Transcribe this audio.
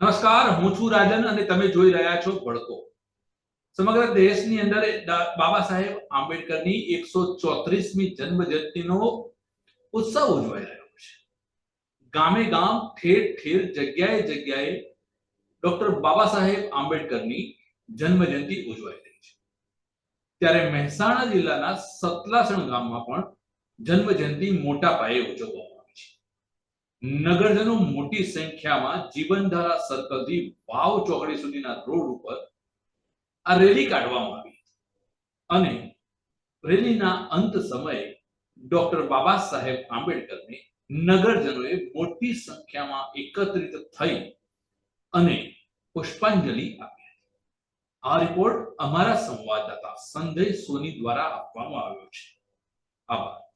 નમસ્કાર હું છું રાજન અને તમે જોઈ રહ્યા છો ભડકો સમગ્ર દેશની અંદર દા- બાબા સાહેબ આંબેડકરની એકસો ચોત્રીસમી જન્મ જયંતિનો ઉત્સવ ઉજવાઈ રહ્યો છે ગામે ગામ ઠેર ઠેર જગ્યાએ જગ્યાએ ડોક્ટર બાબા સાહેબ આંબેડકરની જન્મ જયંતિ ઉજવાઈ રહી છે ત્યારે મહેસાણા જિલ્લાના સતલાસણ ગામમાં પણ જન્મ જયંતિ મોટા પાયે ઉજવવામાં આવી છે નગરજનો મોટી સંખ્યામાં જીવનધારા સર્કલથી વાવ ચોકડી સુધીના રોડ ઉપર આ રેલી કાઢવામાં આવી અને રેલીના અંત સમયે ડોક્ટર બાબા સાહેબ આંબેડકરને નગરજનોએ મોટી સંખ્યામાં એકત્રિત થઈ અને પુષ્પાંજલિ આપી આ રિપોર્ટ અમારા સંવાદદાતા સંજય સોની દ્વારા આપવામાં આવ્યો છે. આભાર.